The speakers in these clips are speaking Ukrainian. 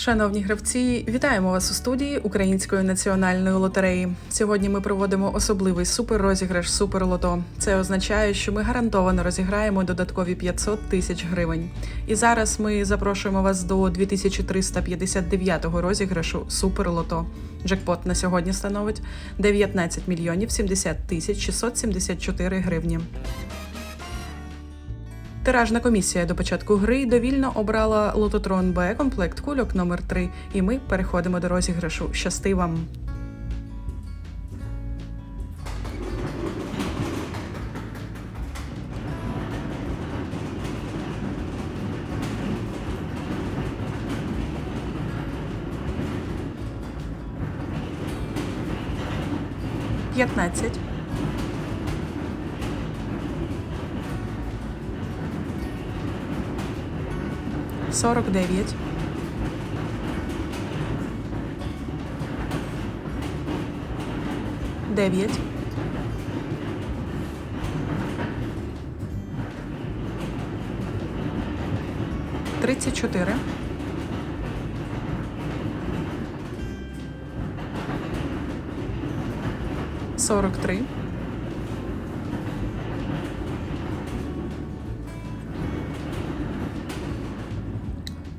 Шановні гравці, вітаємо вас у студії Української національної лотереї. Сьогодні ми проводимо особливий суперрозіграш Суперлото. Це означає, що ми гарантовано розіграємо додаткові 500 тисяч гривень. І зараз ми запрошуємо вас до 2359-го розіграшу Суперлото. Джекпот на сьогодні становить 19 мільйонів 70 тисяч 674 гривні. Тиражна комісія до початку гри довільно обрала лототрон Б комплект кульок номер 3 і ми переходимо до розіграшу. Щасти вам! П'ятнадцять. Сорок дев'ять. Дев'ять. Тридцять чотири. Сорок три.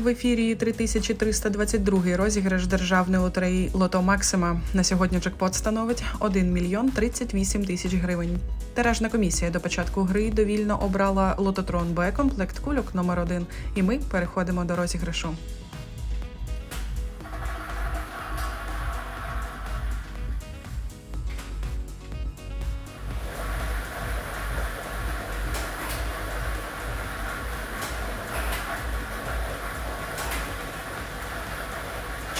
В ефірі 3322 розіграш державної лотереї Лото Максима. На сьогодні джекпот становить 1 мільйон 38 тисяч гривень. Тиражна комісія до початку гри довільно обрала лототрон Б комплект кульок номер 1 і ми переходимо до розіграшу.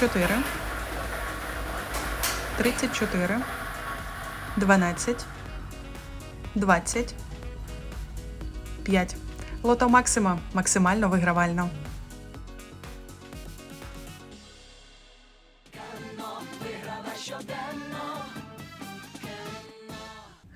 Чотири. Тридцять чотири. Дванадцять. Двадцять. П'ять. Лото Максима максимально вигравально.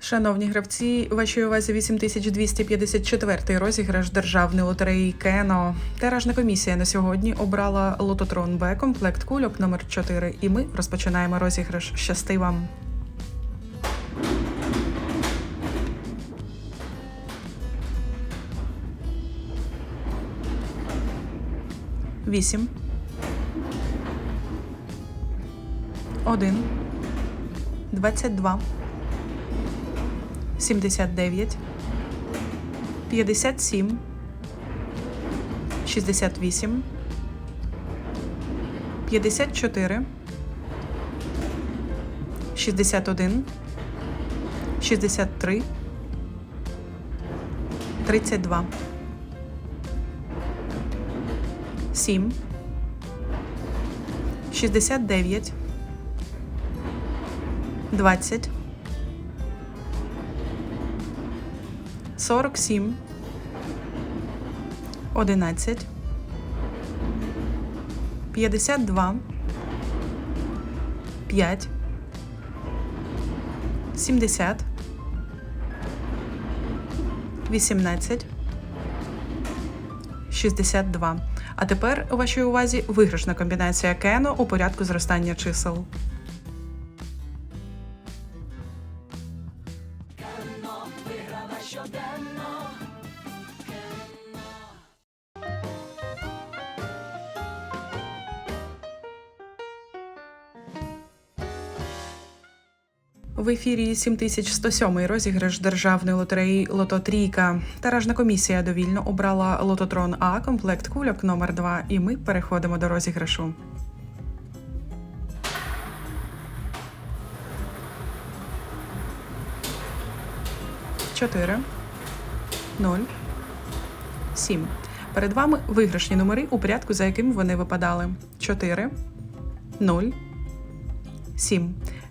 Шановні гравці, вашій увазі 8254 розіграш державної лотереї Кено. Тиражна комісія на сьогодні обрала лототрон Б комплект кульок номер 4 і ми розпочинаємо розіграш. Щасти вам! Вісім. Один. Двадцять два. 79, 57, 68, 54, 61, 63, 32, 7, 69, 20, 47, 11, 52, 5, 70, 18, 62. А тепер у вашій увазі виграшна комбінація кено у порядку зростання чисел. В ефірі 7107 розіграш державної лотереї Лото Трійка. Таражна комісія довільно обрала лототрон А комплект кульок номер 2 і ми переходимо до розіграшу. Чотири. Нуль. Сім. Перед вами виграшні номери у порядку, за яким вони випадали. 4, 0, 7.